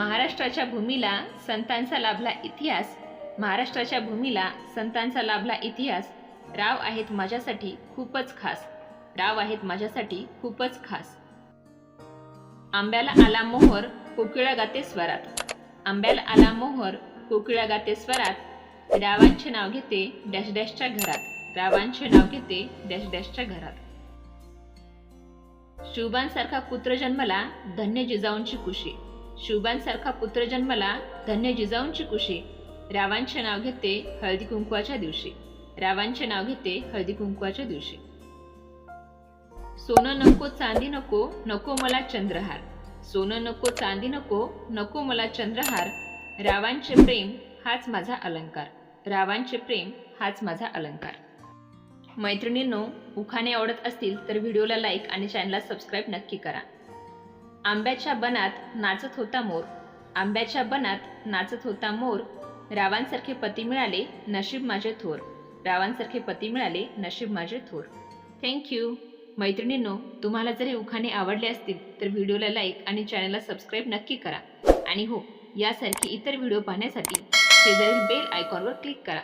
महाराष्ट्राच्या भूमीला संतांचा लाभला इतिहास महाराष्ट्राच्या भूमीला संतांचा लाभला इतिहास राव आहेत माझ्यासाठी खूपच खास. राव आहेत माझ्यासाठी खूपच खास. आंब्याला आला मोहर कोकिळा गाते स्वरात. आंब्याला आला मोहर कोकिळा गाते स्वरात. रावांचे नाव घेते डॅश डॅशच्या घरात. रावांचे नाव घेते डॅश डॅशच्या घरात. शुभांसारखा पुत्र जन्मला धन्य जिजाऊंची कुशी शुभांसारखा पुत्र जन्मला धन्य जिजाऊंची कुशी. रावांचे नाव घेते हळदी कुंकवाच्या दिवशी. रावांचे नाव घेते हळदी कुंकवाच्या दिवशी. सोनं नको चांदी नको नको मला चंद्रहार. सोनं नको चांदी नको नको मला चंद्रहार. रावांचे प्रेम हाच माझा अलंकार. रावांचे प्रेम हाच माझा अलंकार. मैत्रिणींनो उखाणे आवडत असतील तर व्हिडिओला लाईक आणि चॅनलला सबस्क्राईब नक्की करा. आंब्याच्या बनात नाचत होता मोर. आंब्याच्या बनात नाचत होता मोर रावांसारखे पती मिळाले नशीब माझे थोर. रावांसारखे पती मिळाले नशीब माझे थोर. थँक्यू मैत्रिणींनो तुम्हाला जर हे उखाणे आवडले असतील तर व्हिडिओला लाईक आणि चॅनलला सबस्क्राईब नक्की करा. आणि हो यासारखी इतर व्हिडिओ पाहण्यासाठी शेजारील बेल आयकॉनवर क्लिक करा.